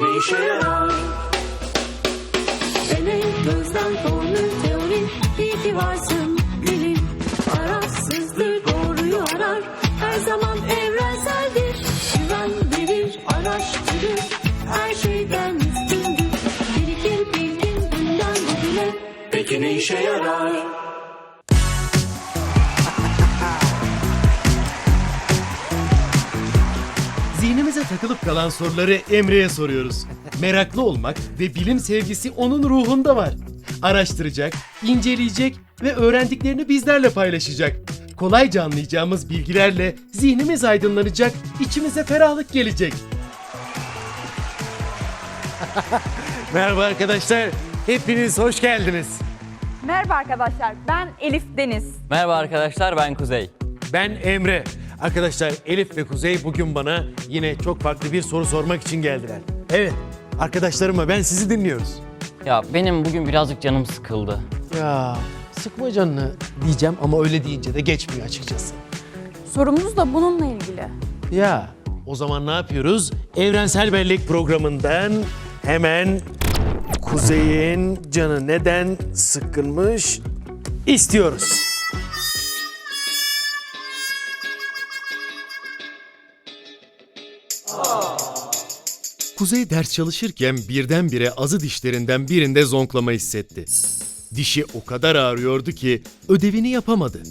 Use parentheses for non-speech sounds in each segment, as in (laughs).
Ne işe yarar? Deney, gözlem, formül, teori, iyi ki varsın bilim. Arazsızdır, doğruyu arar. Her zaman evrenseldir. Güven verir, araştırır. Her şeyden üstündür. Birikir bilgin dünden bugüne. Peki ne işe yarar? Zihnimize takılıp kalan soruları Emre'ye soruyoruz. Meraklı olmak ve bilim sevgisi onun ruhunda var. Araştıracak, inceleyecek ve öğrendiklerini bizlerle paylaşacak. Kolayca anlayacağımız bilgilerle zihnimiz aydınlanacak, içimize ferahlık gelecek. (laughs) Merhaba arkadaşlar, hepiniz hoş geldiniz. Merhaba arkadaşlar, ben Elif Deniz. Merhaba arkadaşlar ben Kuzey. Ben Emre. Arkadaşlar Elif ve Kuzey bugün bana yine çok farklı bir soru sormak için geldiler. Evet, arkadaşlarıma ben sizi dinliyoruz. Ya benim bugün birazcık canım sıkıldı. Ya sıkma canını diyeceğim ama öyle deyince de geçmiyor açıkçası. Sorumuz da bununla ilgili. Ya o zaman ne yapıyoruz? Evrensel Bellek programından hemen Kuzey'in canı neden sıkkınmış istiyoruz. Kuzey ders çalışırken birdenbire azı dişlerinden birinde zonklama hissetti. Dişi o kadar ağrıyordu ki ödevini yapamadı.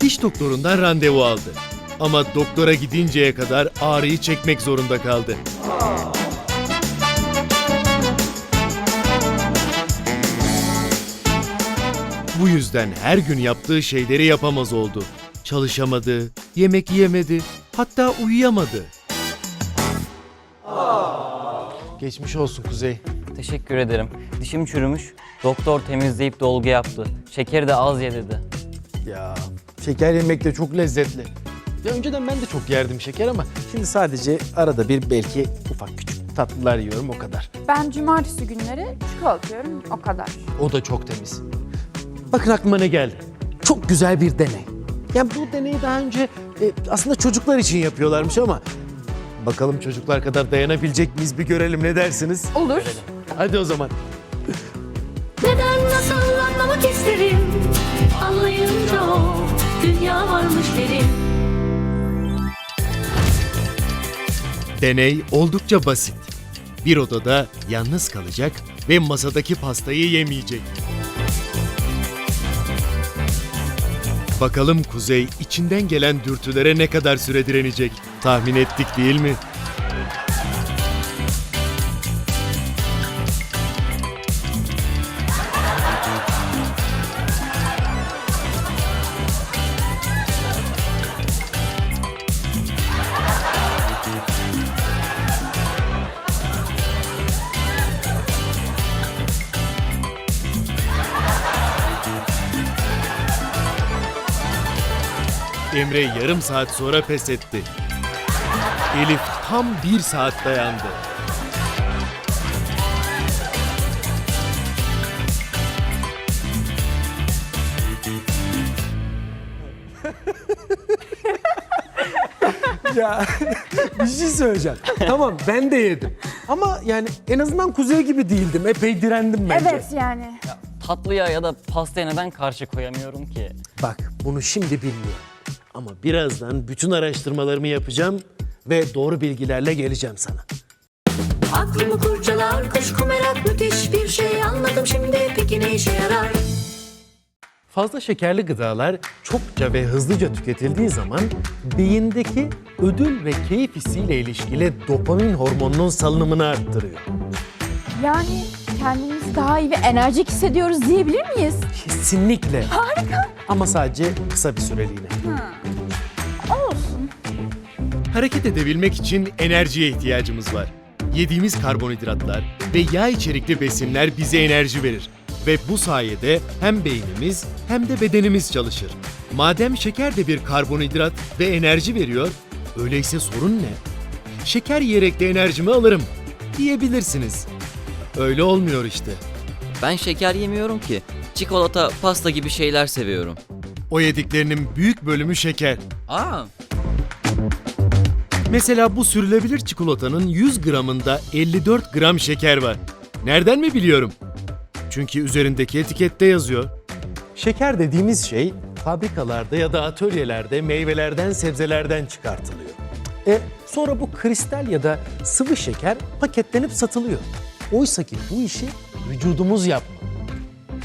Diş doktorundan randevu aldı. Ama doktora gidinceye kadar ağrıyı çekmek zorunda kaldı. Bu yüzden her gün yaptığı şeyleri yapamaz oldu. Çalışamadı, yemek yiyemedi, hatta uyuyamadı. Geçmiş olsun Kuzey. Teşekkür ederim. Dişim çürümüş. Doktor temizleyip dolgu yaptı. Şekeri de az ye dedi. Ya şeker yemek de çok lezzetli. Ya önceden ben de çok yerdim şeker ama şimdi sadece arada bir belki ufak küçük tatlılar yiyorum o kadar. Ben cumartesi günleri çikolata yiyorum, o kadar. O da çok temiz. Bakın aklıma ne geldi. Çok güzel bir deney. Yani bu deneyi daha önce e, aslında çocuklar için yapıyorlarmış ama bakalım çocuklar kadar dayanabilecek miyiz bir görelim ne dersiniz? Olur. Hadi o zaman. Neden nasıl anlamak isterim Anlayınca o dünya varmış derim Deney oldukça basit. Bir odada yalnız kalacak ve masadaki pastayı yemeyecek. Bakalım Kuzey içinden gelen dürtülere ne kadar süre direnecek? Tahmin ettik değil mi? Emre yarım saat sonra pes etti. Elif tam bir saat dayandı. Ya (laughs) bir şey söyleyeceğim. Tamam ben de yedim. Ama yani en azından kuzey gibi değildim. Epey direndim bence. Evet yani. Tatlıya ya da pastaya neden karşı koyamıyorum ki? Bak bunu şimdi bilmiyorum. Ama birazdan bütün araştırmalarımı yapacağım ve doğru bilgilerle geleceğim sana. Aklımı kurcalar kuşku merak müthiş bir şey anladım şimdi Peki ne işe yarar Fazla şekerli gıdalar çokça ve hızlıca tüketildiği zaman beyindeki ödül ve keyif hissiyle ilişkili dopamin hormonunun salınımını arttırıyor. Yani kendimizi daha iyi ve enerjik hissediyoruz diyebilir miyiz? Kesinlikle. Harika. Ama sadece kısa bir süreliğine. Olsun. Hareket edebilmek için enerjiye ihtiyacımız var. Yediğimiz karbonhidratlar ve yağ içerikli besinler bize enerji verir. Ve bu sayede hem beynimiz hem de bedenimiz çalışır. Madem şeker de bir karbonhidrat ve enerji veriyor, öyleyse sorun ne? Şeker yiyerek de enerjimi alırım diyebilirsiniz. Öyle olmuyor işte. Ben şeker yemiyorum ki. Çikolata, pasta gibi şeyler seviyorum. O yediklerinin büyük bölümü şeker. Aa, Mesela bu sürülebilir çikolatanın 100 gramında 54 gram şeker var. Nereden mi biliyorum? Çünkü üzerindeki etikette yazıyor. Şeker dediğimiz şey fabrikalarda ya da atölyelerde meyvelerden, sebzelerden çıkartılıyor. E sonra bu kristal ya da sıvı şeker paketlenip satılıyor. Oysa ki bu işi vücudumuz yapmalı.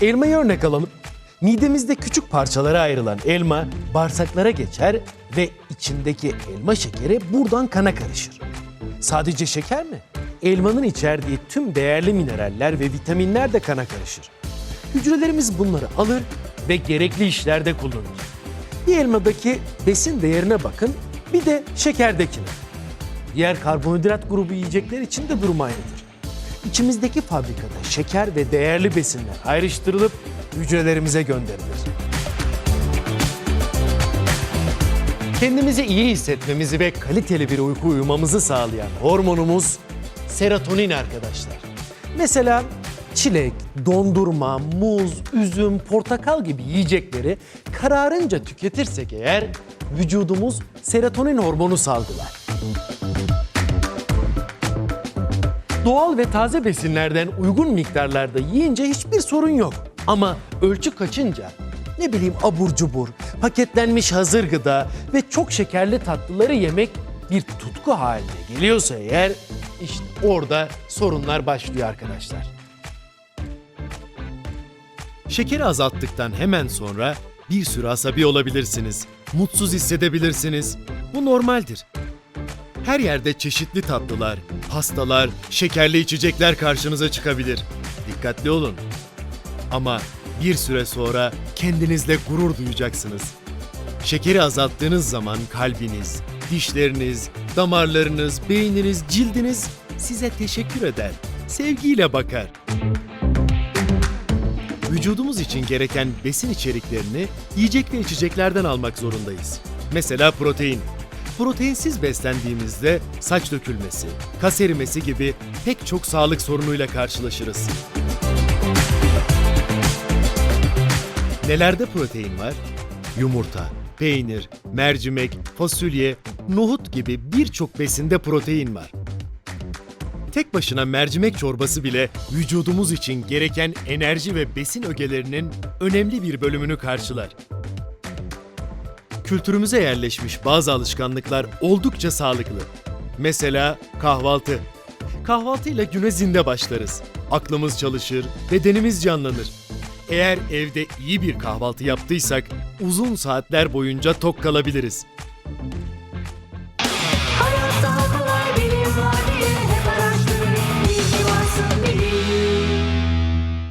Elmayı örnek alalım. Midemizde küçük parçalara ayrılan elma bağırsaklara geçer ve içindeki elma şekeri buradan kana karışır. Sadece şeker mi? Elmanın içerdiği tüm değerli mineraller ve vitaminler de kana karışır. Hücrelerimiz bunları alır ve gerekli işlerde kullanır. Bir elmadaki besin değerine bakın, bir de şekerdekine. Diğer karbonhidrat grubu yiyecekler için de durum aynıdır. İçimizdeki fabrikada şeker ve değerli besinler ayrıştırılıp hücrelerimize gönderilir. Kendimizi iyi hissetmemizi ve kaliteli bir uyku uyumamızı sağlayan hormonumuz serotonin arkadaşlar. Mesela çilek, dondurma, muz, üzüm, portakal gibi yiyecekleri kararınca tüketirsek eğer vücudumuz serotonin hormonu salgılar. Doğal ve taze besinlerden uygun miktarlarda yiyince hiçbir sorun yok. Ama ölçü kaçınca ne bileyim abur cubur, paketlenmiş hazır gıda ve çok şekerli tatlıları yemek bir tutku haline geliyorsa eğer işte orada sorunlar başlıyor arkadaşlar. Şekeri azalttıktan hemen sonra bir sürü asabi olabilirsiniz. Mutsuz hissedebilirsiniz. Bu normaldir. Her yerde çeşitli tatlılar, pastalar, şekerli içecekler karşınıza çıkabilir. Dikkatli olun. Ama bir süre sonra kendinizle gurur duyacaksınız. Şekeri azalttığınız zaman kalbiniz, dişleriniz, damarlarınız, beyniniz, cildiniz size teşekkür eder. Sevgiyle bakar. Vücudumuz için gereken besin içeriklerini yiyecek ve içeceklerden almak zorundayız. Mesela protein. Proteinsiz beslendiğimizde saç dökülmesi, kas erimesi gibi pek çok sağlık sorunuyla karşılaşırız. Nelerde protein var? Yumurta, peynir, mercimek, fasulye, nohut gibi birçok besinde protein var. Tek başına mercimek çorbası bile vücudumuz için gereken enerji ve besin ögelerinin önemli bir bölümünü karşılar. Kültürümüze yerleşmiş bazı alışkanlıklar oldukça sağlıklı. Mesela kahvaltı. Kahvaltıyla güne zinde başlarız. Aklımız çalışır, bedenimiz canlanır. Eğer evde iyi bir kahvaltı yaptıysak uzun saatler boyunca tok kalabiliriz.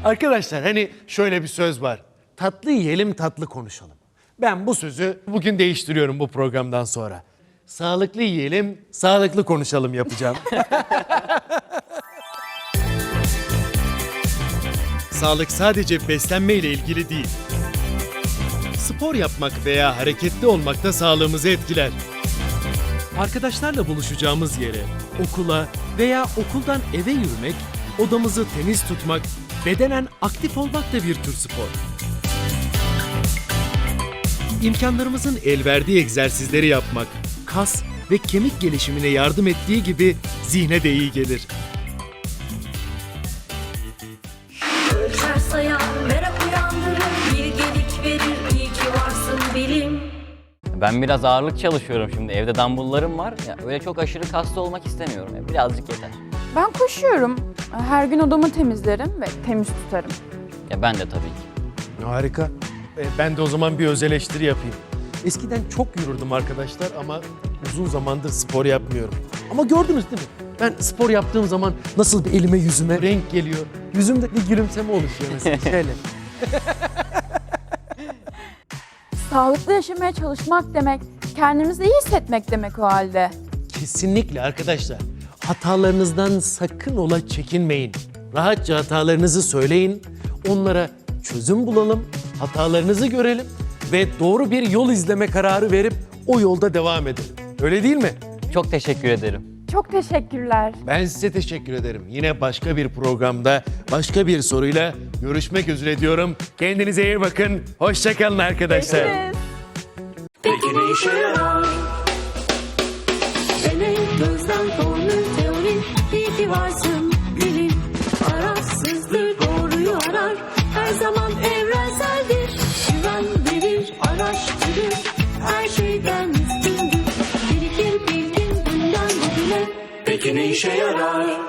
Arkadaşlar hani şöyle bir söz var. Tatlı yiyelim, tatlı konuşalım. Ben bu sözü bugün değiştiriyorum bu programdan sonra. Sağlıklı yiyelim, sağlıklı konuşalım yapacağım. (laughs) Sağlık sadece beslenme ile ilgili değil. Spor yapmak veya hareketli olmak da sağlığımızı etkiler. Arkadaşlarla buluşacağımız yere, okula veya okuldan eve yürümek, odamızı temiz tutmak, bedenen aktif olmak da bir tür spor. İmkanlarımızın el verdiği egzersizleri yapmak, kas ve kemik gelişimine yardım ettiği gibi zihne de iyi gelir. Ben biraz ağırlık çalışıyorum şimdi. Evde dumbbelllarım var. Ya öyle çok aşırı kaslı olmak istemiyorum. Ya birazcık yeter. Ben koşuyorum. Her gün odamı temizlerim ve temiz tutarım. Ya ben de tabii ki. Harika. E, Ben de o zaman bir öz eleştiri yapayım. Eskiden çok yürürdüm arkadaşlar ama uzun zamandır spor yapmıyorum. Ama gördünüz değil mi? Ben spor yaptığım zaman nasıl bir elime yüzüme renk geliyor. Yüzümde bir gülümseme oluşuyor mesela (laughs) şöyle. Sağlıklı yaşamaya çalışmak demek, kendimizi iyi hissetmek demek o halde. Kesinlikle arkadaşlar. Hatalarınızdan sakın ola çekinmeyin. Rahatça hatalarınızı söyleyin. Onlara çözüm bulalım. Hatalarınızı görelim ve doğru bir yol izleme kararı verip o yolda devam edelim. Öyle değil mi? Çok teşekkür ederim. Çok teşekkürler. Ben size teşekkür ederim. Yine başka bir programda, başka bir soruyla görüşmek üzere diyorum. Kendinize iyi bakın. Hoşçakalın arkadaşlar. Görüşürüz. Peki ne işe yarar? Dene Newton formül teori iyi ki varsın Güneşe yarar